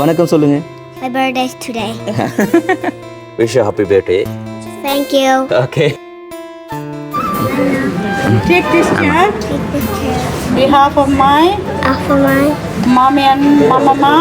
வணக்கம் சொல்லுங்க My birthday is today. Wish happy birthday Thank you. Okay Take this chair. Take this chair. Behalf of my Off for my mommy and mama.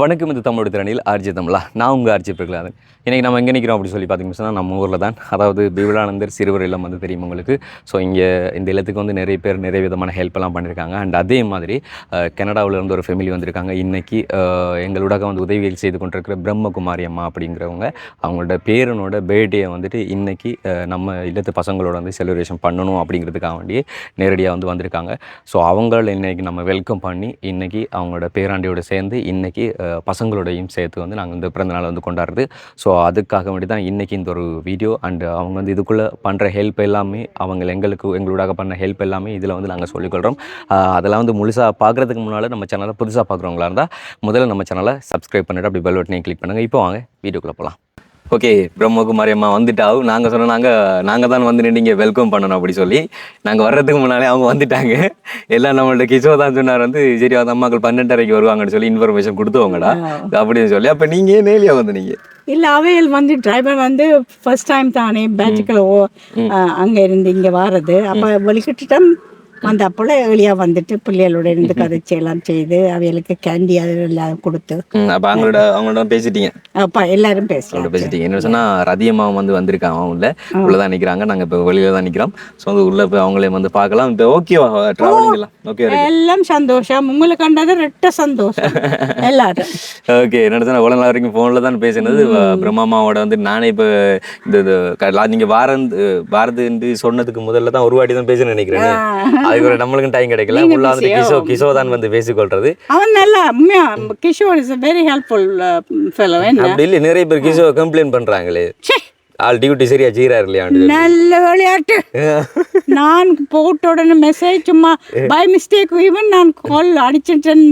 வணக்கம் இது தமிழ் திறனில் RJ தமிழா நான் உங்கள் RJ Prahladan. இன்றைக்கி நம்ம எங்கே நிற்கிறோம் அப்படி சொல்லி பார்த்தீங்கன்னா நம்ம ஊரில் தான். அதாவது பிவிலானந்தர் சிறுவர் இல்லம் வந்து தெரியும் உங்களுக்கு. ஸோ இங்கே இந்த இல்லத்துக்கு வந்து நிறைய பேர் நிறைய விதமான ஹெல்ப் எல்லாம் பண்ணியிருக்காங்க அண்ட் அதே மாதிரி அஹ், இருந்து ஒரு ஃபேமிலி வந்திருக்காங்க. இன்றைக்கி எங்களோட வந்து உதவிகள் செய்து கொண்டிருக்கிற பிரம்மகுமாரி அம்மா அப்படிங்கிறவங்க அவங்களோட பேரனோட பர்த்டேயை வந்துட்டு இன்றைக்கி நம்ம இல்லத்து பசங்களோட வந்து செலிப்ரேஷன் பண்ணணும் அப்படிங்கிறதுக்காக வேண்டியே நேரடியாக வந்து வந்திருக்காங்க. ஸோ அவங்கள இன்றைக்கி நம்ம வெல்கம் பண்ணி இன்றைக்கி அவங்களோட பேராண்டியோட சேர்ந்து இன்றைக்கி பசங்களோடையும் சேர்த்து வந்து நாங்கள் இந்த பிறந்தநாள் வந்து கொண்டாடுறது. ஸோ அதுக்காக வேண்டி தான் இன்றைக்கி இந்த ஒரு வீடியோ அண்ட் அவங்க வந்து இதுக்குள்ளே பண்ணுற ஹெல்ப் எல்லாமே அவங்க எங்களுக்கு எங்களோட பண்ண ஹெல்ப் எல்லாமே இதில் வந்து நாங்கள் சொல்லிக்கொள்கிறோம் அதெல்லாம் வந்து முழுசாக பார்க்குறதுக்கு முன்னால் நம்ம சேனலை புதுசாக பார்க்குறவங்களா இருந்தால் முதல்ல நம்ம சேனலை சப்ஸ்கிரைப் பண்ணிட்டு அப்படி பெல் பட்டனையும் கிளிக் பண்ணுங்கள் இப்போ வாங்க வீடியோக்குள்ளே போகலாம் ஓகே பிரம்மகுமாரி அம்மா வந்துட்டாவும் நாங்கள் சொன்னோம் நாங்கள் நாங்கள் தான் வந்து நின்று வெல்கம் பண்ணணும் அப்படி சொல்லி. நாங்கள் வர்றதுக்கு முன்னாலே அவங்க வந்துட்டாங்க. எல்லாம் நம்மள்ட்ட கிஷோ தான் சொன்னார் வந்து சரி அந்த அம்மாக்கள் பன்னெண்டரைக்கு வருவாங்கன்னு சொல்லி இன்ஃபர்மேஷன் கொடுத்தவங்கடா அப்படின்னு சொல்லி. அப்போ நீங்கள் நேலியா வந்து நீங்கள் இல்ல அவையல் வந்து டிரைவர் வந்து ஃபர்ஸ்ட் டைம் தானே பேச்சுக்கில் அங்க இருந்து இங்க வாரது அப்ப வெளிக்கிட்டுட்டம் வந்த அப்போல ஏர்லியா வந்துட்டு பிள்ளைகளோட இருந்து கதைச்சி எல்லாம் செய்து அவைகளுக்கு கேண்டி அதெல்லாம் கொடுத்து. அப்போ அவங்களோட அவங்களோட பேசிட்டீங்க. அப்பா எல்லாரும் பேசலாம் பேசிட்டீங்க. என்ன சொன்னால் ரதியம்மா வந்து வந்திருக்காங்க அவங்க உள்ள. உள்ளே தான் நிற்கிறாங்க நாங்கள் இப்போ வெளியில தான் நிற்கிறோம் ஸோ வந்து உள்ளே போய் அவங்களே வந்து பார்க்கலாம். இப்போ ஓகேவா ட்ராவலிங் எல்லாம்? ஓகே எல்லாம் சந்தோஷம். உங்களை கண்டது ரெட்ட சந்தோஷம். எல்லாரும். ஓகே என்ன சொன்னா இவ்வளோ நாள் வரைக்கும் ஃபோனில் தான் பேசினது. பிரம்மாமாவோட வந்து நானே இப்போ இந்த நீங்க வாரந்து வாரதுன்னு சொன்னதுக்கு முதல்ல தான் ஒரு வாட்டி தான் பேச நினைக்கிறேன். அதுக்கு ஒரு நம்மளுக்கும் டைம் கிடைக்கல. உள்ள வந்து கிஷோ கிஷோ தான் வந்து பேசிக்கொள்றது அவன் நல்லா உண்மையா Kishore is very helpful fellow என்ன? அப்படி இல்லை நிறைய பேர் கிஷோ கம்ப்ளைண்ட் பண்றாங்களே. ச்சே, ஆள் டியூட்டி சரியா செய்யறாரு இல்லையா நல்ல விளையாட்டு. நான் போட்ட உடனே மெசேஜ் சும்மா பை மிஸ்டேக் ஈவன் நான் கால் அடிச்சிட்டேன்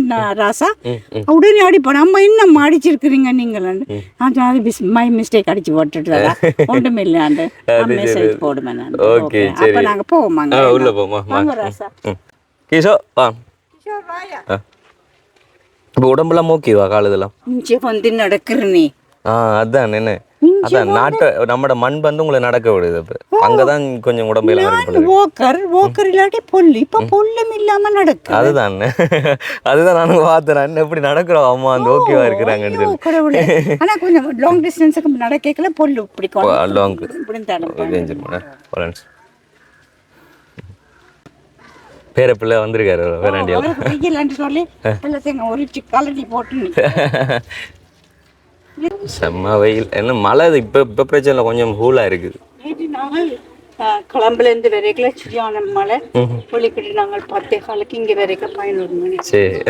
ராசா. உடனே அடிப்பேன். நம்ம இன்னும் அடிச்சிருக்கிறீங்க நீங்கள். அது மை மிஸ்டேக் அடிச்சு போட்டுட்டு ஒன்றும் இல்லை அந்த மெசேஜ் போடுவேன் நான். சரி. அப்ப நாங்க போவோமாங்க உள்ள போமா வாங்க. ராசா. கிஷோ வா. இப்போ உடம்பெல்லாம் ஓகேவா காலதெல்லாம் வந்து நடக்கிற நீ ஆ அதான் என்ன அதான் நாட்டை நம்மட மண் வந்து உங்களை நடக்க விடுது அப்போ அங்கதான் கொஞ்சம் உடம்பெல்லாம் வரைக்கும் போல ஓக்கர் ஓக்கர் இல்லாட்டி பொல்லு. இப்ப பொல்லும் இல்லாம நடக்கு அதுதான். அதுதான் நானும் பார்த்தேன். எப்படி நடக்கிறோம்? அம்மா அந்த ஓகேவா கடவுளே. ஆனா கொஞ்சம் லாங் டிஸ்டன்ஸுக்கு நடக்கல பொல்லு பிடிக்கும் லாங் பேர பிள்ளை வந்திருக்காரு வேறாண்டியால் சொல்லி எல்லாத்தையும் உரிச்சு கலட்டி போட்டு. செம்ம வெயில். என்ன மழை இப்போ இப்போ பிரச்சனை கொஞ்சம் கூலாக இருக்குது. கிளம்புலேருந்து வரைக்கும் சரியான மழை. சொல்லிக்கிட்டு நாங்கள் பத்தே காலுக்கு இங்கே வரைக்கும் பதினோரு மணி. சரி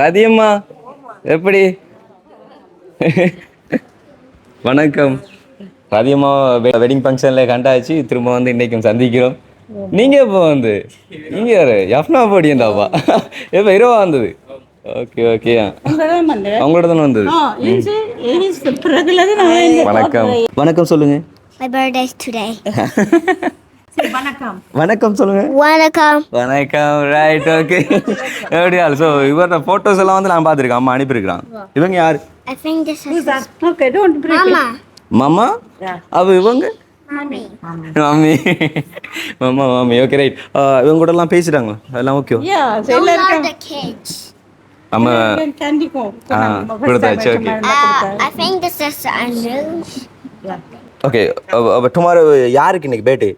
ராதியம்மா எப்படி? வணக்கம். ராதியம்மா வெட்டிங் ஃபங்க்ஷனில் கண்டாச்சு. திரும்ப வந்து இன்னைக்கும் சந்திக்கிறோம். நீங்க இப்போ வந்து? நீங்க யாரு? யஃப்னா போடியந்தாப்பா எப்போ இரவா வந்தது? Okay okay. அவங்களோட தானே வந்தது? வணக்கம். வணக்கம் சொல்லுங்க. வணக்கம். வணக்கம் சொல்லுங்க. Welcome. வணக்கம் ரைட் ஓகே எப்படியா ஸோ இவரோட ஃபோட்டோஸ் எல்லாம் வந்து நான் பார்த்துருக்கேன். அம்மா அனுப்பியிருக்கிறான். இவங்க யார்? I think this is Mama. மாமா? அவ இவங்க. மாமி. மாமா. மாமி. ஓகே ரைட் இவங்க கூட எல்லாம் பேசிட்டாங்களா? அதெல்லாம் ஓகே. நம்ம கொடுத்தாச்சு, Anu. ஓகே டுமாரோ யாருக்கு இன்னைக்கு பேட்டு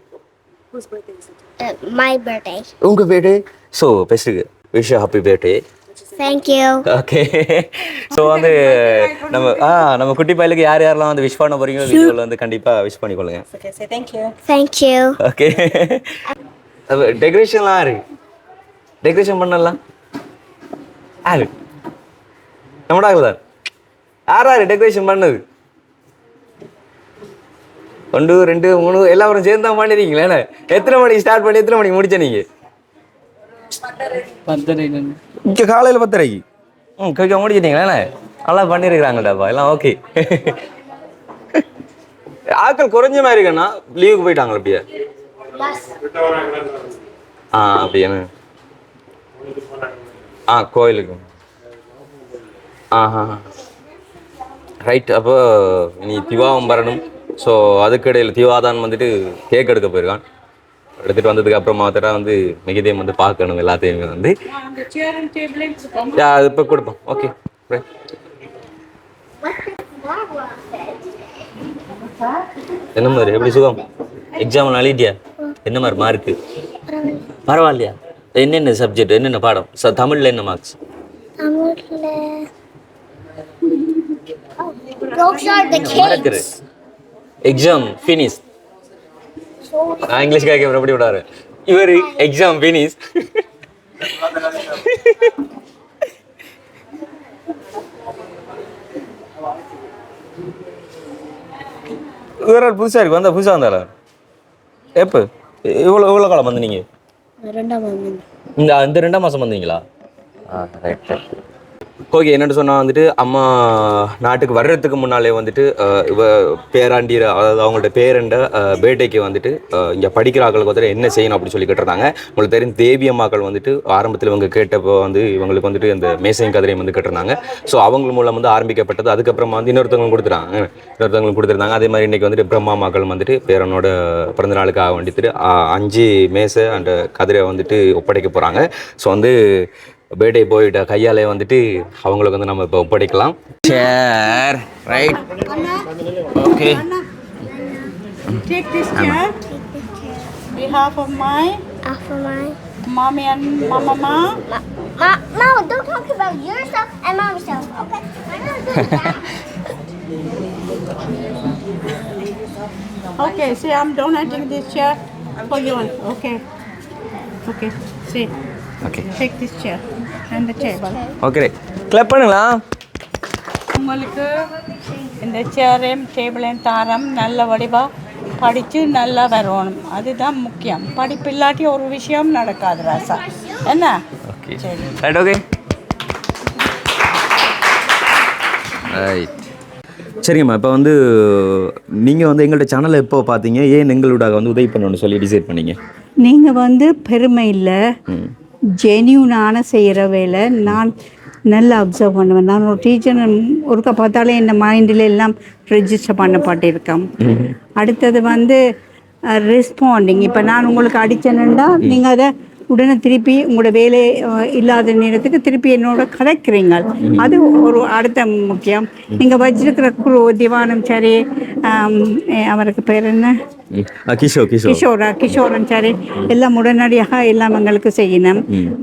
my birthday. உங்க பேட்டு ஸோ பெஸ்ட்டுக்கு விஷ் ஹாப்பி பேட்டு. ஓகே ஸோ வந்து நம்ம ஆ நம்ம குட்டி பையலுக்கு யார் யாரெல்லாம் வந்து விஷ் பண்ண போறீங்களோ வீடியோவில் வந்து கண்டிப்பாக விஷ் பண்ணிக்கொள்ளுங்க. Okay say thank you Thank you. ஓகே டெக்கரேஷன்லாம் யாரு? டெக்கரேஷன் பண்ணலாம். யாரு? நம்மடா தான். யார் யாரு டெக்கரேஷன் பண்ணது? ஒன்று ரெண்டு மூணு எல்லாரும் சேர்ந்து தான் பண்ணிருக்கீங்களே எத்தனை மணிக்கு ஸ்டார்ட் பண்ணி எத்தனை மணிக்கு முடிச்ச நீங்க இங்கே காலையில் பத்தரைக்கு. ம் கொஞ்சம் முடிச்சிட்டீங்களே நல்லா பண்ணியிருக்கிறாங்கடாப்பா எல்லாம் ஓகே. ஆட்கள் குறைஞ்ச மாதிரி இருக்கேண்ணா லீவுக்கு போயிட்டாங்களா அப்படியே. ஆ அப்படியாண்ணே ஆ கோயிலுக்கு. ஆஹா ரைட் அப்போ இனி திவாவும் வரணும். ஸோ அதுக்கிடையில் திவாதான் வந்துட்டு கேக் எடுக்க போயிருக்கான். எடுத்துட்டு வந்ததுக்கு அப்புறமா தான் வந்து மிகதையும் வந்து பார்க்கணும் எல்லாத்தையுமே வந்து. அது இப்போ கொடுப்போம். ஓகே என்ன மாதிரி? எப்படி சுகம்? எக்ஸாம் அழிட்டியா என்ன மாதிரி மார்க்கு பரவாயில்லையா? என்னென்ன சப்ஜெக்ட் என்னென்ன பாடம்? ச தமிழில் என்ன மார்க்ஸ். எக்ஸாம் ஃபினிஷ் நான் இங்கிலீஷ் கேட்க எப்படி விடாரு? இவர் எக்ஸாம் ஃபினிஷ் இவர் புதுசாக இருக்கு வந்தா புதுசாக வந்தால எப்போ? இவ்வளோ இவ்வளோ காலம் வந்து நீங்கள் இந்த இந்த ரெண்டாம் மாதம் வந்தீங்களா? ஆ ரைட் ரைட் ஓகே என்னென்னு சொன்னால் வந்துட்டு அம்மா நாட்டுக்கு வர்றதுக்கு முன்னாலே வந்துட்டு இவ பேராண்டியர் அதாவது அவங்கள்ட்ட பேரண்ட பேட்டைக்கு வந்துட்டு இங்கே படிக்கிற ஆக்களுக்கு வந்துட்டு என்ன செய்யணும் அப்படின்னு சொல்லி கேட்டிருந்தாங்க. உங்களுக்கு தெரியும் தேவி அம்மாக்கள் வந்துட்டு ஆரம்பத்தில் இவங்க கேட்டப்போ வந்து இவங்களுக்கு வந்துட்டு இந்த மேசையும் கதிரையும் வந்து கேட்டிருந்தாங்க. ஸோ அவங்க மூலம் வந்து ஆரம்பிக்கப்பட்டது. அதுக்கப்புறமா வந்து இன்னொருத்தவங்களும் கொடுத்துட்டாங்க. இன்னொருத்தவங்களும் கொடுத்துருந்தாங்க. அதே மாதிரி இன்றைக்கி வந்துட்டு பிரம்மா மக்கள் வந்துட்டு பேரனோட பிறந்த நாளுக்காக வேண்டிட்டு அஞ்சு மேசை அண்ட் கதிரை வந்துட்டு ஒப்படைக்க போகிறாங்க ஸோ வந்து பேர்டே போயிட்ட கையாலே வந்துட்டு அவங்களுக்கு வந்து நம்ம இப்போ ஒப்படைக்கலாம் chair right okay Take this chair. Behalf of my After my. mommy and mama. Ma, ma, no, don't talk about yourself and mom's stuff. Okay. I'm not doing that. Okay, see, I'm donating this chair for you. Okay. Okay. See, okay take this chair and the table. Okay club பண்ணுங்களா? உங்களுக்கு இந்த சேரையும் டேபிளையும் தாரம் நல்ல வடிவாக படித்து நல்லா வரணும். அதுதான் முக்கியம். படிப்பு இல்லாட்டி ஒரு விஷயம் நடக்காது ராசா. என்ன? ஓகே சரி. ரைட் ஓகே ரைட் சரிங்கம்மா இப்போ வந்து நீங்கள் வந்து எங்கள்கிட்ட சேனலை எப்போ பார்த்தீங்க ஏன் எங்களோட வந்து உதவி பண்ணணும்னு சொல்லி டிசைட் பண்ணீங்க? நீங்கள் வந்து பெருமை இல்லை. ஜென்யூனான செய்கிற வேலை. நான் நல்லா அப்சர்வ் பண்ணுவேன். நான் ஒரு டீச்சர் ஒருக்கா பார்த்தாலே இந்த மைண்டில் எல்லாம் ரெஜிஸ்டர் பண்ணப்பட்டிருக்கேன் அடுத்தது வந்து ரெஸ்பாண்டிங் இப்போ நான் உங்களுக்கு அடித்தேன்னுண்டா நீங்கள் அதை உடனே திருப்பி உங்களோட வேலை இல்லாத நேரத்துக்கு திருப்பி என்னோட கதைக்கிறீங்க. அது ஒரு அடுத்த முக்கியம். நீங்கள் வச்சிருக்கிற குரு திவானம் சரி அவருக்கு பேர் என்ன? கிஷோ கிஷோ கிஷோரா. கிஷோரன் சரி. எல்லாம் உடனடியாக எல்லாம் எங்களுக்கு செய்யணும்.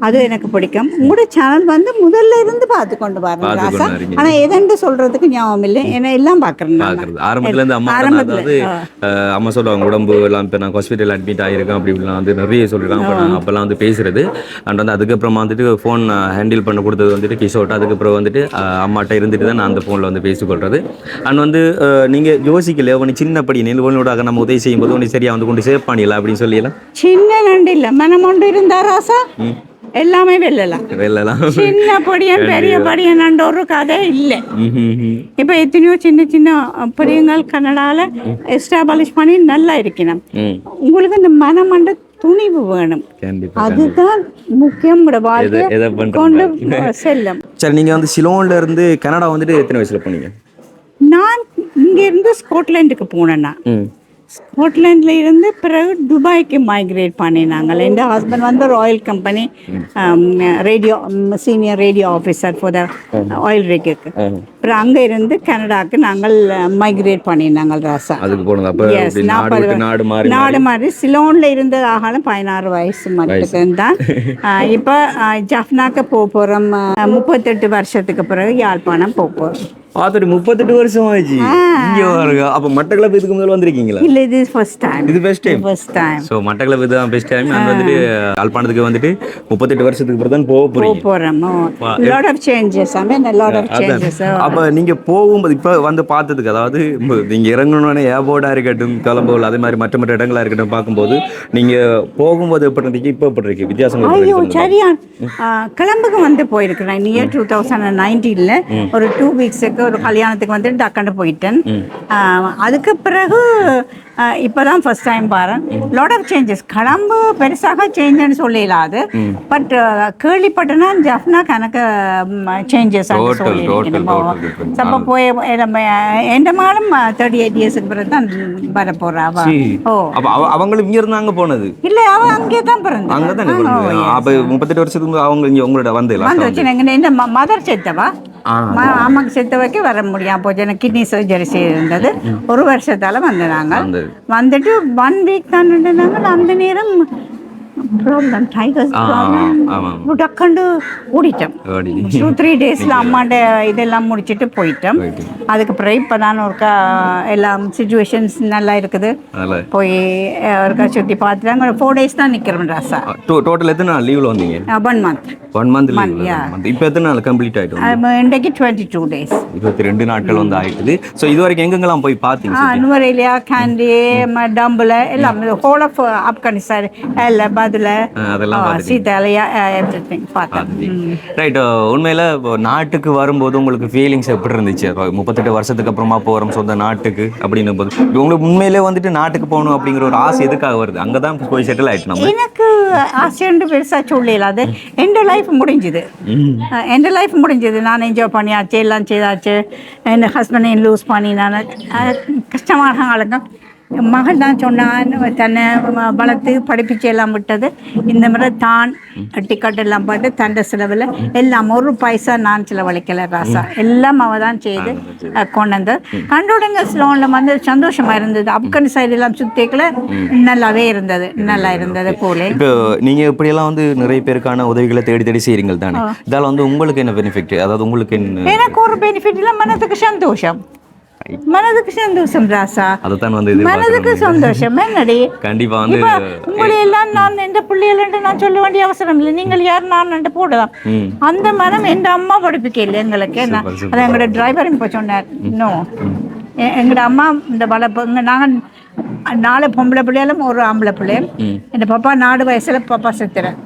அது எனக்கு பிடிக்கும். உங்களோட சேனல் வந்து முதல்ல இருந்து பார்த்து கொண்டு வரணும் பார்த்து ராசா. கொண்டு வரீங்க. ஆனா எதென்று சொல்றதுக்கு ஞாபகம் இல்லை. ஏன்னா எல்லாம் பார்க்குறேன் ஆரம்பத்துலேருந்து அம்மா ஆரம்பத்துல, அதாவது அம்மா சொல்லுவாங்க உடம்பு எல்லாம் இப்போ நான் ஹாஸ்பிட்டல் அட்மிட் ஆகிருக்கேன் அப்படி இப்படிலாம் வந்து நிறைய சொல்லியிருக்காங்க. அப்போ நான் அப்போல்லாம் வந்து பேசுறது. அண்ட் வந்து அதுக்கப்புறமா வந்துட்டு ஃபோன் ஹேண்டில் பண்ண கொடுத்தது வந்துட்டு கிஷோர்ட்ட. அதுக்கப்புறம் வந்துட்டு அம்மாட்ட இருந்துட்டு தான் நான் அந்த ஃபோனில் வந்து பேசிக்கொள்றது அண்ட் வந்து நீங்கள் யோசிக்கல உனக்கு சின்னப்படி நெல்வனோட நம்ம உதவி செய்யும்போது உனக்கு சரியா வந்து கொண்டு சேவ் பண்ணிடலாம் அப்படின்னு சொல்லிடலாம் சின்ன நண்டு இல்லை. மனம் ஒன்று இருந்தா ராசா? எல்லாமே வெல்லலாம். வெளிலலாம் சின்ன படியன் பெரிய படியன் ஒரு கதை இல்லை. இப்போ எத்தனையோ சின்ன சின்ன படியங்கள் கன்னடாவில் எஸ்டாப்ளிஷ் பண்ணி நல்லா இருக்கணும். உங்களுக்கு இந்த மனமண்ட துணிவு வேணும். அதுதான் முக்கியம் வாழ்க்கை கொண்டு செல்லும். சரி நீங்கள் வந்து சிலோன்ல இருந்து கனடா வந்துட்டு எத்தனை வயசுல போனீங்க? நான் இங்கேருந்து ஸ்காட்லாண்டுக்கு போனேன்னா ஸ்காட்லாண்டில் இருந்து பிறகு துபாய்க்கு மைக்ரேட் பண்ணினாங்க. என் ஹஸ்பண்ட் வந்து royal company radio senior radio officer for the oil ரேக்குக்கு அப்புறம் அங்கே இருந்து கனடாக்கு நாங்கள் மைக்ரேட் பண்ணினாங்க ராசா. நாடு நாற்பது நாடு மாதிரி சிலோன்ல இருந்தது ஆகாலும் பதினாறு வயசு மட்டும் தான் இப்போ ஜஃப்னாக்கு போக போகிறோம் முப்பத்தெட்டு வருஷத்துக்கு பிறகு யாழ்ப்பாணம் போக போகிறோம் பார்த்துட்டு முப்பத்தெட்டு வருஷம் ஆயிடுச்சு. இங்கே வருங்க அப்போ மட்டக்களப்பு இதுக்கு முதல்ல வந்திருக்கீங்களா? இல்லை இது ஃபர்ஸ்ட் டைம் இது best time first time so Mattakkalappu இதுதான் பெஸ்ட் டைம் நான் வந்துட்டு யாழ்ப்பாணத்துக்கு வந்துட்டு முப்பத்தெட்டு வருஷத்துக்கு அப்புறம் தான் போக போக போறீங்க போகிறோம் lot of changes I mean lot of changes அப்போ நீங்க போகும்போது இப்போ வந்து பார்த்ததுக்கு அதாவது இப்போ நீங்க இறங்கணுன்னே ஏர்போர்ட்டா இருக்கட்டும் கொலம்போல் அதே மாதிரி மற்ற மற்ற இடங்களா இருக்கட்டும் பார்க்கும்போது நீங்க போகும்போது எப்படி இருந்தீங்க? இப்போ எப்படி இருக்கு? எப்படி ஐயோ? சரியான் கிளம்புக்கு வந்து போயிருக்கிறேன். நியர் டூ தௌசண்ட் நைன்டீனில் ஒரு டூ வீக்ஸுக்கு ஒரு கல்யாணத்துக்கு வந்து டக்குன்னு போயிட்டேன். அதுக்கு பிறகு இப்போ தான் ஃபர்ஸ்ட் டைம் பாருன் லாட் ஆஃப் சேஞ்சஸ் கிளம்பு பெருசாக சேஞ்சுன்னு சொல்லிடலாது பட் கேள்விப்பட்டேன்னா ஜஃப்னா கணக்கு சேஞ்சஸ். அப்போ போய் எந்த மாதம் தேர்ட்டி எயிட் இயர்ஸுக்கு பிறகு தான் வர சீ. ஓ. அவங்களும் இங்க இருந்தாங்க போனது? இல்லை அவ அங்கே தான் பிறந்தா அங்க தானே அப்ப முப்பத்தெட்டு வருஷத்துக்கு அவங்க இங்க உங்களோட வந்து. வந்து எங்க மதர் செத்தவா ஆ. ம- அம்மாக்கு செத்த வைக்க வர முடியாம போச்சு எனக்கு கிட்னி சர்ஜரி செய்திருந்தது ஒரு வருஷத்தால வந்து நாங்கள். வந்துட்டு ஒன் வீக் தான் நின்றுனாங்க அந்த நேரம் ப்ராப்ளம் டைகர்ஸ் ப்ராப்ளம் டக்குண்டு ஓடிட்டோம். ஓடி டூ த்ரீ டேஸில் அம்மாண்ட இதெல்லாம் முடிச்சிட்டு போயிட்டோம். போயிட்டு. அதுக்கு பிறகு இப்போ தான் ஒருக்கா எல்லாம் சுச்சுவேஷன்ஸ் நல்லா இருக்குது. போய் ஒருக்கா சுற்றி பார்த்துட்டாங்க ஒரு ஃபோர் டேஸ் தான் நிற்கிறோம் ராசா. டோட்டல் எத்தனை நாள் லீவ்ல வந்தீங்க? One month one month. Leave இப்போ எத்தனை நாள் கம்ப்ளீட் ஆயிட்டு இன்றைக்கு டுவெண்ட்டி டூ டேஸ் இருபத்தி ரெண்டு நாட்கள் வந்து ஆயிட்டுது. ஸோ இது வரைக்கும் எங்கெங்கெல்லாம் போய் பார்த்தீங்க நுவரேலியா கேண்டி டம்பில் எல்லாம் ஹோல் ஆஃப் ஆப்கானிஸ்தான் இல்லை பதில் ஆ, அதெல்லாம் ரைட் உண்மையில நாட்டுக்கு வரும்போது உங்களுக்கு ஃபீலிங்ஸ் எப்படி இருந்துச்சு? முப்பத்தெட்டு வருஷத்துக்கு அப்புறமா போகிறோம் சொந்த நாட்டுக்கு அப்படின்னும் போது உங்களுக்கு உண்மையிலே வந்துட்டு நாட்டுக்கு போகணும் அப்படிங்கிற ஒரு ஆசை எதுக்காக வருது? அங்கே தான் போய் செட்டில் ஆயிட்டு எனக்கு ஆசைன்னு பெருசாக சொல்லல அது. எந்த லைஃப் முடிஞ்சுது. எந்த லைஃப் முடிஞ்சது? நான் என்ஜாய் பண்ணியாச்சு எல்லாம் செய்தாச்சு. என் ஹஸ்பண்டையும் லூஸ் பண்ணி நான் கஷ்டமான காலங்க மகன் தான் சொன்னான் தன்னை வளர்த்து படிப்பிச்சு எல்லாம் விட்டது. இந்த முறை தான் டிக்கெட் எல்லாம் பார்த்து தண்ட செலவில் எல்லாம் ஒரு பைசா நான் செலவழிக்கல ராசா. எல்லாம் அவ தான் செய்து கொண்டு வந்து கண்டுடங்க லோனில் வந்து சந்தோஷமா இருந்தது. அப்கன் சைடு எல்லாம் சுத்திக்கல நல்லாவே இருந்தது நல்லா இருந்தது போலே. இப்போ நீங்க இப்படியெல்லாம் வந்து நிறைய பேருக்கான உதவிகளை தேடி தேடி செய்றீங்க தானே இதால வந்து உங்களுக்கு என்ன பெனிஃபிட் அதாவது உங்களுக்கு என்ன எனக்கு ஒரு பெனிஃபிட் இல்லை மனதுக்கு சந்தோஷம். மனதுக்கு சந்தோஷம் ராசா. அதைத்தான் வந்து மனதுக்கு சந்தோஷம் என்னடி? கண்டிப்பா வந்து உங்களை எல்லாம் நான் எந்த பிள்ளைகள் நான் சொல்ல வேண்டிய அவசரம் இல்லை. நீங்கள் யார் நான் போடலாம். ம். அந்த மனம் எந்த அம்மா படிப்பிக்க இல்லை எங்களுக்கு. அது எங்களோட டிரைவர் இப்போ சொன்னார். இன்னும் எங்களோட அம்மா இந்த வளர்ப்பு நாங்கள் நாலு பொம்பளை பிள்ளைகளும் ஒரு ஆம்பளை பிள்ளைகள் என் பாப்பா நாலு வயசுல பாப்பா செத்துறேன்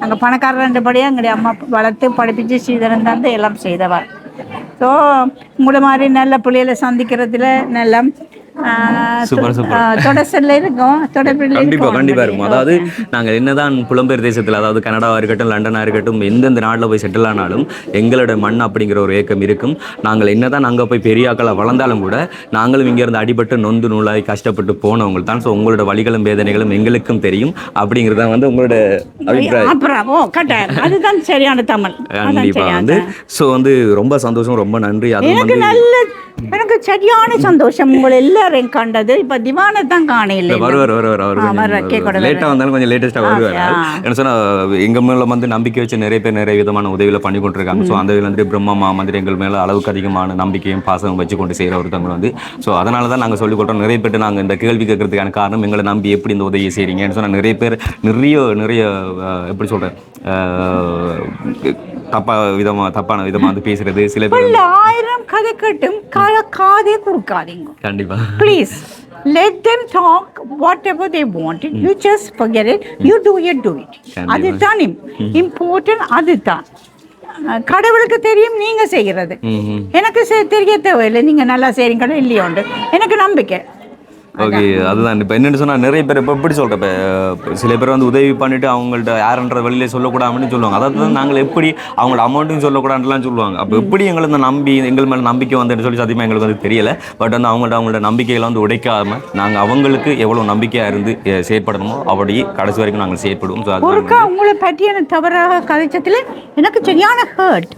அங்கே பணக்காரர் ரெண்டுபடியாக எங்களுடைய அம்மா வளர்த்து படிப்பிச்சு சீதனம் தந்து எல்லாம் செய்தவர் ஸோ உங்களை மாதிரி நல்ல பிள்ளைகளை சந்திக்கிறதுல நல்லா இருக்கும். தொடர்பில் இருக்கும். அதாவது நாங்க என்னதான் புலம்பெயர் தேசத்துல அதாவது கனடாவா இருக்கட்டும் லண்டனா இருக்கட்டும் எந்தெந்த நாட்டுல போய் செட்டில் ஆனாலும் எங்களோட மண் அப்படிங்கிற ஒரு ஏக்கம் இருக்கும். நாங்கள் என்னதான் அங்க போய் பெரிய ஆக்களா வளர்ந்தாலும் கூட நாங்களும் இங்க இருந்து அடிபட்டு நொந்து நூலாய் கஷ்டப்பட்டு போனவங்க தான். ஸோ உங்களோட வழிகளும் வேதனைகளும் எங்களுக்கும் தெரியும். அப்படிங்கிறது வந்து உங்களோட அபிப்பிராயம். அதுதான் சரியான தமிழ். அதான் கண்டிப்பா சரியான வந்து ஸோ வந்து ரொம்ப சந்தோஷம் ரொம்ப நன்றி. எனக்கு வந்து எனக்கு சரியான சந்தோஷம். உங்களை எல்லாரையும் கண்டது. இப்ப திவானை தான் காணையில் வருவார் வருவார் அவர் லேட்டாக வந்தாலும் கொஞ்சம் லேட்டஸ்ட்டாக வருவார். என்ன சொன்னால் எங்க மேல வந்து நம்பிக்கை வச்சு நிறைய பேர் நிறைய விதமான உதவிகளை பண்ணி கொண்டிருக்காங்க. ஸோ அந்த வகையில் வந்துட்டு பிரம்மமா மாதிரி எங்கள் மேல அளவுக்கு அதிகமான நம்பிக்கையும் பாசமும் வச்சு கொண்டு செய்கிற ஒருத்தவங்க வந்து. ஸோ அதனால தான் நாங்கள் சொல்லிக் கொடுறோம் நிறைய பேர் நாங்கள் இந்த கேள்வி கேட்கறதுக்கான காரணம் எங்களை நம்பி எப்படி இந்த உதவியை செய்றீங்கன்னு சொன்னால் நிறைய பேர் நிறைய நிறைய எப்படி சொல்கிறேன் தப்பா விதமா தப்பான விதமா வந்து பேசுறது சில பேர் ஆயிரம் கதை கட்டும் காதே கொடுக்காதீங்க. கண்டிப்பா. Please let them talk whatever they want. You just forget it. You do it, do it. Can they அதுதான் இம்பார்ட்டன்ட் அதுதான். கடவுளுக்கு தெரியும் நீங்க செய்கிறது எனக்கு தெரிய தேவையில்லை. நீங்க நல்லா செய்றீங்களோ இல்லையோண்டு. எனக்கு நம்பிக்கை. ஓகே அதுதான். இப்போ என்னென்னு சொன்னால் நிறைய பேர் இப்போ எப்படி சொல்கிறேன் இப்போ சில பேர் வந்து உதவி பண்ணிட்டு அவங்கள்ட்ட யாருன்ற வெளியில சொல்லக்கூடாதுன்னு சொல்லுவாங்க. அதாவது நாங்கள் எப்படி அவங்களோட அமௌண்ட்டும் சொல்லக்கூடாதுலாம் சொல்லுவாங்க. அப்போ எப்படி எங்களை இந்த நம்பி எங்கள் மேலே நம்பிக்கை வந்துட்டு சொல்லி சத்தியமாக எங்களுக்கு வந்து தெரியல. பட் வந்து அவங்கள்ட்ட அவங்களோட நம்பிக்கைகளை வந்து உடைக்காம நாங்கள் அவங்களுக்கு எவ்வளோ நம்பிக்கையாக இருந்து செயற்படணுமோ அப்படி கடைசி வரைக்கும் நாங்கள் செயற்படுவோம். ஸோ ஒருக்கா உங்களை பற்றி எனக்கு தவறாக கதைச்சதுல? எனக்கு சரியான ஹர்ட்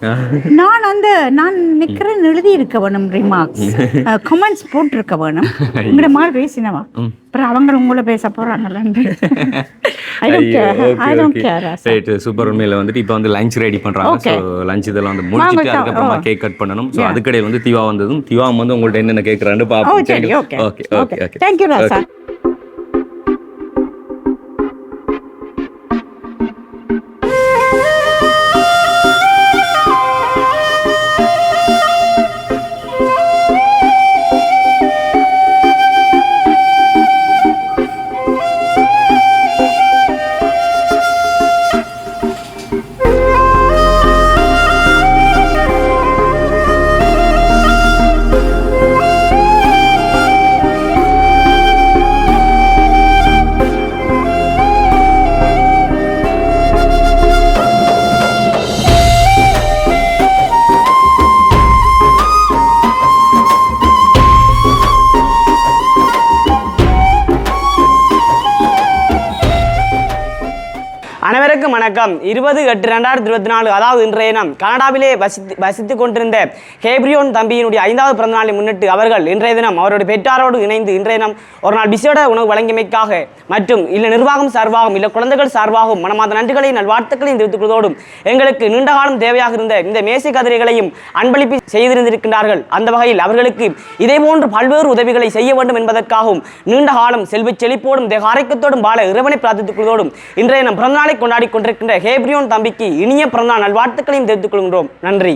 நான் அந்த நான் நிக்கிறேன் எழுதி இருக்க வேணும் ரிமார்க்ஸ் கமெண்ட்ஸ் போட்டிருக்க வேணும். உங்களோட மாதிரி பேசினவா அப்புறம் அவங்க உங்களை பேச போறாங்கல்ல சூப்பர் உண்மையில் வந்துட்டு இப்போ வந்து லஞ்ச் ரெடி Okay. லஞ்ச் இதெல்லாம் வந்து முடிச்சுட்டு அதுக்கப்புறமா. கேக் கட் பண்ணணும். ஸோ அதுக்கடையில் வந்து திவா வந்ததும் திவா வந்து உங்கள்ட்ட என்னென்ன கேட்குறான்னு பார்ப்போம் okay okay okay okay thank you ராசா மாதம் இருபது எட்டு ரெண்டாயிரத்தி இருபத்தி நாலு அதாவது இன்றைய தினம் கனடாவிலே வசித்து வசித்து கொண்டிருந்த ஹேப்ரியோன் தம்பியினுடைய ஐந்தாவது பிறந்த நாளை முன்னிட்டு அவர்கள் இன்றைய தினம் அவருடைய பெற்றாரோடு இணைந்து இன்றைய தினம் ஒரு நாள் விசேட உணவு வழங்கியமைக்காக மற்றும் இல்லை நிர்வாகம் சார்பாகவும் இல்லை குழந்தைகள் சார்பாகவும் மனமாத நன்றிகளையும் நல்வாழ்த்துக்களையும் தெரிவித்துக் கொள்வதோடும் எங்களுக்கு நீண்ட காலம் தேவையாக இருந்த இந்த மேசை கதிரைகளையும் அன்பளிப்பு செய்திருந்திருக்கின்றார்கள். அந்த வகையில் அவர்களுக்கு இதே போன்று பல்வேறு உதவிகளை செய்ய வேண்டும் என்பதற்காகவும் நீண்ட காலம் செல்வி செழிப்போடும் தேக ஆரோக்கியத்தோடும் வாழ இறைவனை பிரார்த்தித்துக் கொள்வதோடும் இன்றைய நம் பிறந்தநாளை கொண்டாடி கொண்டிருக்கின்ற ஹேப்ரியோன் தம்பிக்கு இனிய பிறந்தநாள் நல்வாழ்த்துக்களையும் தெரிவித்துக் கொள்கின்றோம் நன்றி.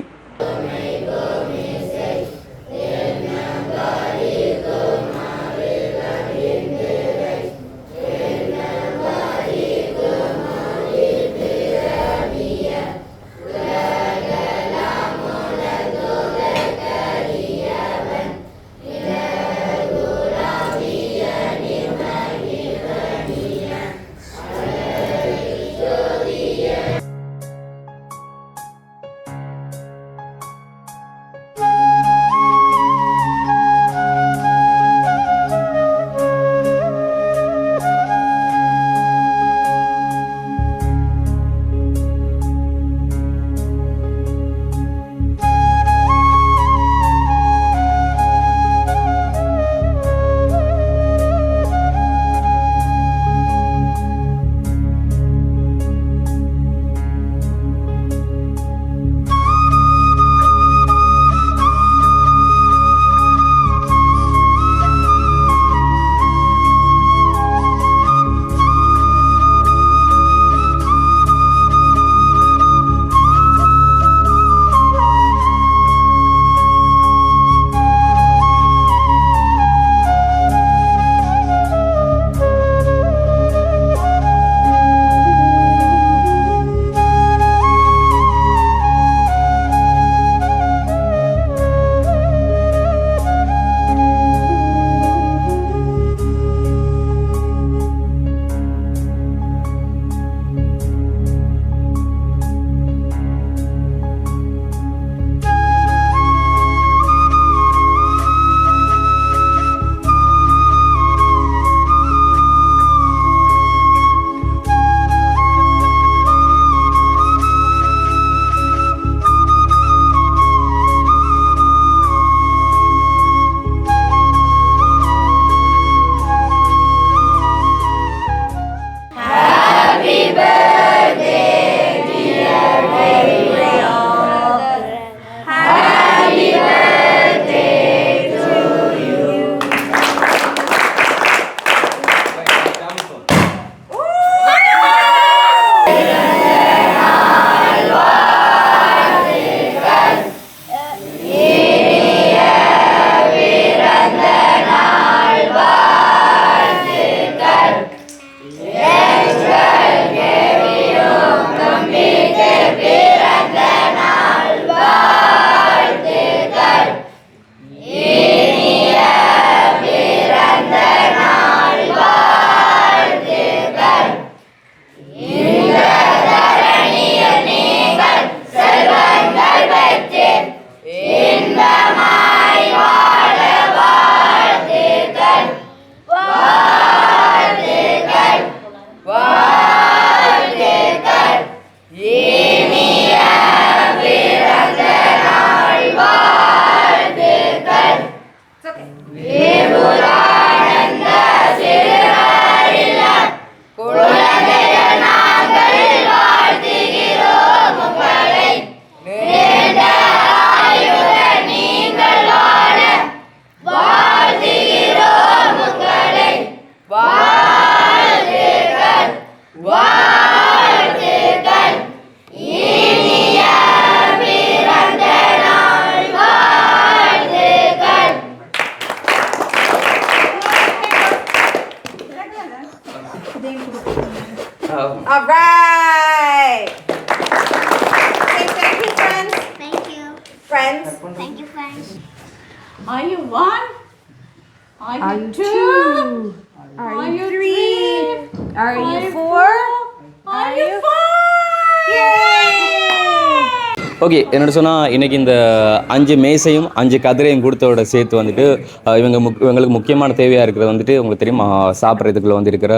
ஓகே என்னோட சொன்னால் இன்றைக்கி இந்த அஞ்சு மேசையும் அஞ்சு கதிரையும் கொடுத்தோட சேர்த்து வந்துட்டு இவங்க முக் இவங்களுக்கு முக்கியமான தேவையாக இருக்கிறது வந்துட்டு உங்களுக்கு தெரியும் சாப்பிட்றதுக்குள்ளே சாப்பிட்றதுக்குள்ள வந்து இருக்கிற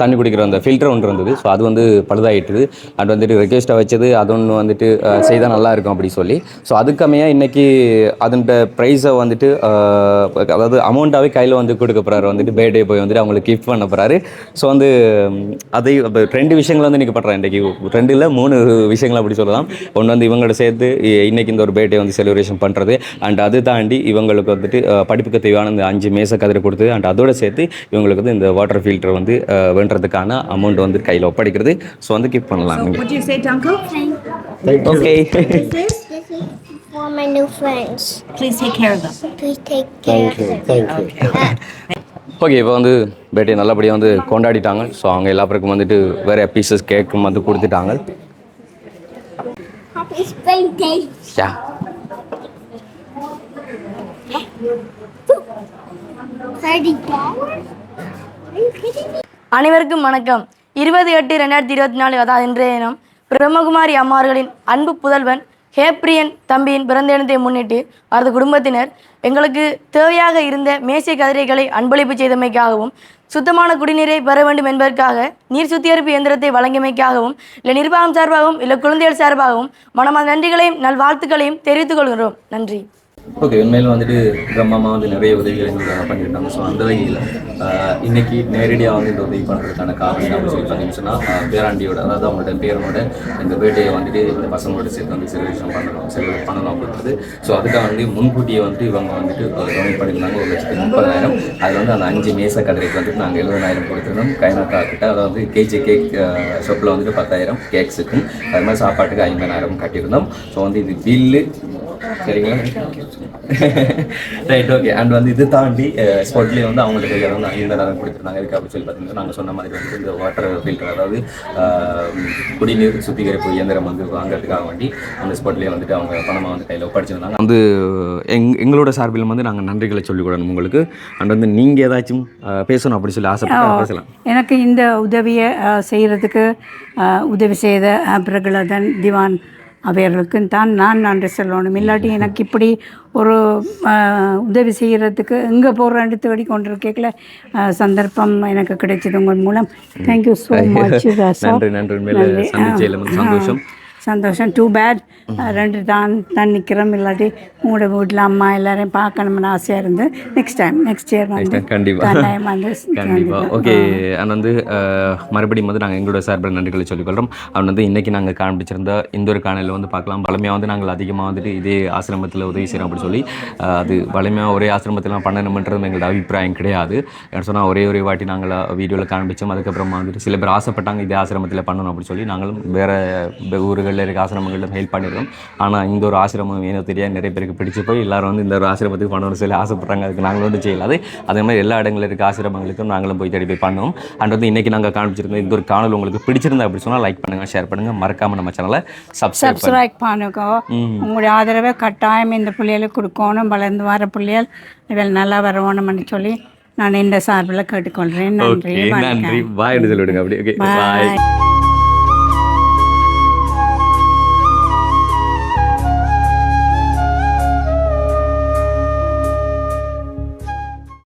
தண்ணி குடிக்கிற அந்த ஃபில்டர் ஒன்று இருந்தது. ஸோ அது வந்து பழுதாயிட்டுது. அண்ட் வந்துட்டு ரெக்வெஸ்ட்டாக வச்சது அது ஒன்று வந்துட்டு செய்தால் நல்லா இருக்கும் அப்படி சொல்லி. ஸோ அதுக்கமையாக இன்றைக்கி அதோட ப்ரைஸை வந்துட்டு அதாவது அமௌண்ட்டாகவே கையில் வந்து கொடுக்க போகிறாரு வந்துட்டு பேர்டே போய் வந்துட்டு அவங்களுக்கு கிஃப்ட் பண்ண போகிறாரு ஸோ வந்து அதை இப்ப ரெண்டு விஷயங்கள் வந்து இன்றைக்கி பண்ணுறேன் இன்றைக்கி ரெண்டு இல்லை மூணு விஷயங்கள் அப்படி சொல்லலாம். ஒன்று வந்து இவங்களோட சேர்த்து இ- இன்னைக்கு இந்த ஒரு பேர்டே வந்து செலிப்ரேஷன் பண்ணுறது அண்ட் அது தாண்டி இவங்களுக்கு வந்துட்டு படிப்புக்கு தேவையான இந்த அஞ்சு மேச கதிரை கொடுத்து அண்ட் அதோட சேர்த்து இவங்களுக்கு வந்து இந்த வாட்டர் ஃபில்டர் வந்து வேண்டுறதுக்கான அமௌண்ட் வந்து கையில் ஒப்படைக்கிறது. ஸோ வந்து கிஃப்ட் பண்ணலாம்? Okay This is for my new friends. Please take care of them. Please take care of them. Okay இப்போ வந்து பேட்டை நல்லபடியாக வந்து கொண்டாடிட்டாங்க. ஸோ அவங்க எல்லா பேருக்கும் வந்துட்டு வேறு பீசஸ் கேக்கும் வந்து கொடுத்துட்டாங்க. யா? அனைவருக்கும் வணக்கம். இருபது எட்டு ரெண்டாயிரத்தி இருபத்தி நாலு அதாவது இன்றைய தினம் பிரம்மகுமாரி அம்மார்களின் அன்பு புதல்வன் ஹேப்ரியன் தம்பியின் பிறந்த தினத்தை முன்னிட்டு அவரது குடும்பத்தினர் எங்களுக்கு தேவையாக இருந்த மேசை கதிரைகளை அன்பளிப்பு செய்தமைக்காகவும் சுத்தமான குடிநீரை பெற வேண்டும் என்பதற்காக நீர் சுத்திகரிப்பு இயந்திரத்தை வழங்கியமைக்காகவும் இல்லை நிர்வாகம் சார்பாகவும் இல்லை குழந்தைகள் சார்பாகவும் மனமான நன்றிகளையும் நல்வாழ்த்துக்களையும் தெரிவித்துக் கொள்கிறோம் நன்றி. ஓகே உண்மையில் வந்துட்டு பிரம்மாமா வந்து நிறைய உதவிகள் எங்களுக்கு பண்ணியிருக்காங்க. ஸோ அந்த வகையில் இன்னைக்கு நேரடியாக வந்து இந்த உதவி பண்ணுறதுக்கான காரணம் என்ன அப்படின்னு சொல்லி பார்த்தீங்கன்னு சொன்னால் பேராண்டியோட அதாவது அவங்களோட பேரனோட இந்த பேட்டையை வந்துட்டு இந்த பசங்களோட சேர்த்து வந்து செலிப்ரேஷன் பண்ணணும் செலிப்ரேட் பண்ணணும் அப்படின்றது. ஸோ அதுக்காக வந்து முன்கூட்டியே வந்துட்டு இவங்க வந்துட்டு டொனேட் பண்ணியிருந்தாங்க. ஒரு லட்சத்து முப்பதாயிரம். அதில் வந்து அந்த அஞ்சு மேச கதிரைக்கு வந்துட்டு நாங்கள் எழுபதாயிரம் கொடுத்துருந்தோம். கைனாக்கா கிட்ட அதாவது கேஜி கேக் ஷாப்பில் வந்துட்டு பத்தாயிரம் கேக்ஸுக்கும் அது மாதிரி சாப்பாட்டுக்கு ஐம்பதாயிரம் கட்டியிருந்தோம். ஸோ வந்து இது பில்லு சரிங்களா? ரைட் ஓகே அண்ட் வந்து இது தாண்டி ஸ்பாட்லேயே வந்து அவங்களுக்கு கையில் வந்து ஐம்பதாயிரம் கொடுத்துருந்தாங்க. இதுக்கு அப்படின்னு சொல்லி பார்த்தீங்கன்னா நாங்கள் சொன்ன மாதிரி வந்து இந்த வாட்டர் ஃபில்டர் அதாவது குடிநீர் சுத்திகரிப்பு இயந்திரம் வந்து வாங்குறதுக்காக வேண்டி அந்த ஸ்பாட்லேயே வந்துட்டு அவங்க பணமாக வந்து கையில் ஒப்படைச்சிருந்தாங்க. வந்து எங் எங்களோட சார்பில் வந்து நாங்கள் நன்றிகளை சொல்லிக் கொடுக்கணும் உங்களுக்கு. அண்ட் வந்து நீங்கள் ஏதாச்சும் பேசணும் அப்படி சொல்லி ஆசைப்பட்டா பேசலாம். எனக்கு இந்த உதவியை செய்கிறதுக்கு உதவி செய்த பிரகலாதன் திவான் அவர்களுக்கு தான் நான் நன்றி சொல்லணும். இல்லாட்டி எனக்கு இப்படி ஒரு உதவி செய்கிறதுக்கு எங்கே போகிறேன்னு தேடி கொண்டிருக்கல சந்தர்ப்பம் எனக்கு கிடைச்சது உங்கள் மூலம். தேங்க்யூ ஸோ மச் நன்றி நன்றி. சந்தோஷம். சந்தோஷம். டூ பேட் ரெண்டு தான் தான் நிற்கிறோம் இல்லாட்டி உங்களோட வீட்டில் அம்மா எல்லாரையும் பார்க்கணும்னு ஆசையாக இருந்து நெக்ஸ்ட் டைம் நெக்ஸ்ட் இயர் வந்து கண்டிப்பா. கட்டாயம் வந்து கண்டிப்பா. ஓகே அண்ட் வந்து மறுபடியும் வந்து நாங்கள் எங்களோட சார்பில் நன்றிகளை சொல்லிக்கொள்கிறோம் அவன் வந்து இன்னைக்கு நாங்கள் காண்பிச்சிருந்த இந்த ஒரு காணொலியில் வந்து பார்க்கலாம். பழமையாக வந்து நாங்கள் அதிகமாக வந்துட்டு இதே ஆசிரமத்தில் உதவி செய்கிறோம் அப்படி சொல்லி அது பழமையாக ஒரே ஆசிரமத்தில் பண்ணணுமன்றது எங்களோட அபிப்பிராயம் கிடையாது. என்ன சொன்னால் ஒரே ஒரே வாட்டி நாங்கள் வீடியோவில் காண்பிச்சோம். அதுக்கப்புறமா வந்துட்டு சில பேர் ஆசைப்பட்டாங்க இதே ஆசிரமத்தில் பண்ணணும் அப்படி சொல்லி. நாங்களும் வேறு ஊர்களில் இருக்க ஆசிரமங்களில் ஹெல்ப் பண்ணிடுறோம் ஆனால் இந்த ஒரு ஆசிரமம் ஏனோ தெரியாது. நிறைய பேருக்கு பிடிச்சு போய் எல்லாரும் வந்து இந்த ஒரு ஆசிரமத்துக்கு பண்ணணும்னு சொல்லி ஆசைப்படுறாங்க. அதுக்கு நாங்களும் வந்து செய்யலாது அதே மாதிரி எல்லா இடங்களில் இருக்க ஆசிரமங்களுக்கும் நாங்களும் போய் தேடி போய் பண்ணுவோம். அண்ட் வந்து இன்றைக்கி நாங்கள் காண்பிச்சிருந்தோம் இந்த ஒரு காணொலி உங்களுக்கு பிடிச்சிருந்தா அப்படி சொன்னால் லைக் பண்ணுங்கள் ஷேர் பண்ணுங்கள் மறக்காமல் நம்ம சேனலை சப்ஸ்கிரைப் பண்ணுங்க. உங்களுடைய ஆதரவை கட்டாயம் இந்த பிள்ளைகளுக்கு கொடுக்கணும். வளர்ந்து வர பிள்ளைகள் இவள் நல்லா வரணும்னு சொல்லி நான் இந்த சார்பில் கேட்டுக்கொள்கிறேன். நன்றி நன்றி. பாய் சொல்லிவிடுங்க. அப்படி ஓகே பாய்.